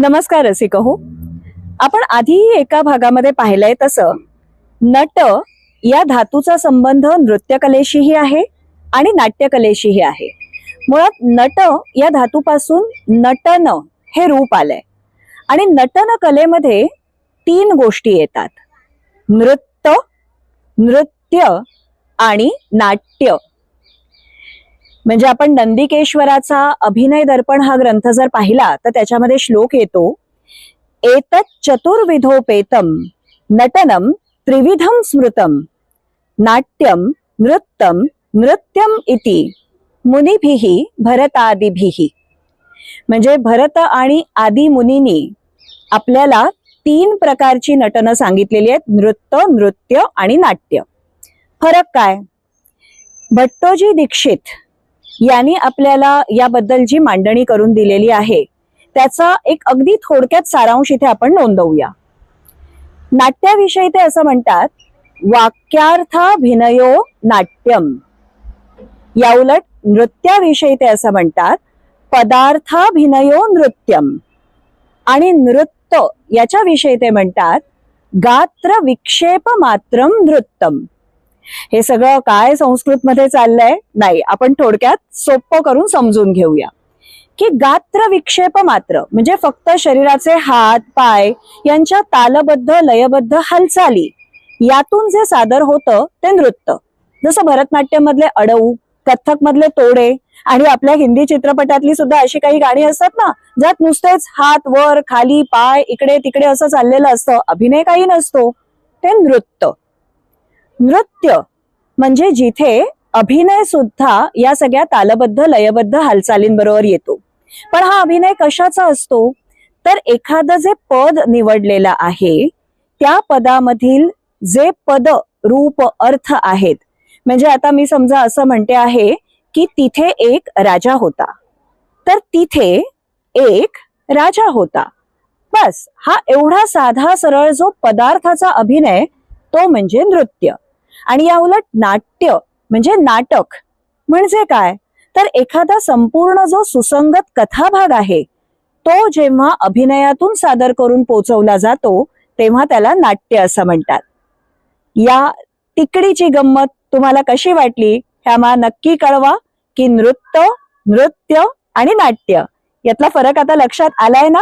नमस्कार रसिक हो आपण आधीही एका भागामध्ये पाहिलंय तसं नट या धातूचा संबंध नृत्यकलेशीही आहे आणि नाट्यकलेशीही आहे. मुळात नट या धातूपासून नटन हे रूप आलंय. आणि नटन कलेमध्ये तीन गोष्टी येतात. नृत्य नृत्य आणि नाट्य. म्हणजे आपण नंदिकेश्वराचा अभिनय दर्पण हा ग्रंथ जर पाहिला तर त्याच्यामध्ये श्लोक येतो एतत् चतुर्विधोपेतम नटनम त्रिविधम स्मृतम नाट्यम नृत्यम नृत्यम इति मुनिभिः भरतादिभिः. म्हणजे भरत आणि आदी मुनींनी आपल्याला तीन प्रकारची नटनं सांगितलेली आहेत नृत्य नृत्य आणि नाट्य. फरक काय? भट्टोजी दीक्षित यांनी आपल्याला याबद्दल जी मांडणी करून दिलेली आहे त्याचा एक अगदी थोडक्यात सारांश इथे आपण नोंदवूया. नाट्याविषयी ते असं म्हणतात वाक्यार्थाभिनयो नाट्यम. याउलट नृत्याविषयी ते असं म्हणतात पदार्थाभिनयो नृत्यम. आणि नृत्य याच्याविषयी ते म्हणतात गात्र विक्षेप मात्रम नृत्यम. हे सगळं काय संस्कृतमध्ये चाललंय? नाही आपण थोडक्यात सोपं करून समजून घेऊया. की गात्र विक्षेप मात्र म्हणजे फक्त शरीराचे हात पाय यांच्या तालबद्ध लयबद्ध हालचाली यातून जे सादर होतं ते नृत्य. जसं भरतनाट्यम मधले अडवू कथ्थक मधले तोडे आणि आपल्या हिंदी चित्रपटातली सुद्धा अशी काही गाणी असतात ना ज्यात नुसतेच हात वर खाली पाय इकडे तिकडे असं चाललेलं असतं अभिनय काही नसतो ते नृत्य. नृत्य म्हणजे जिथे अभिनय सुद्धा या सगळ्या तालबद्ध लयबद्ध हालचालींबरोबर येतो. पण हा अभिनय कशाचा असतो? तर एखादं जे पद निवडलेलं आहे त्या पदामधील जे पद रूप अर्थ आहेत म्हणजे आता मी समजा असं म्हणते आहे की तिथे एक राजा होता. तर तिथे एक राजा होता. बस हा एवढा साधा सरळ जो पदार्थाचा अभिनय तो म्हणजे नृत्य. आणि या उलट नाट्य म्हणजे नाटक म्हणजे काय? तर एखादा संपूर्ण जो सुसंगत कथाभाग आहे तो जेव्हा अभिनयातून सादर करून पोचवला जातो तेव्हा त्याला नाट्य असं म्हणतात. या तिकडीची गंमत तुम्हाला कशी वाटली? ह्या मला नक्की कळवा की नृत्य नृत्य आणि नाट्य यातला फरक आता लक्षात आलाय ना?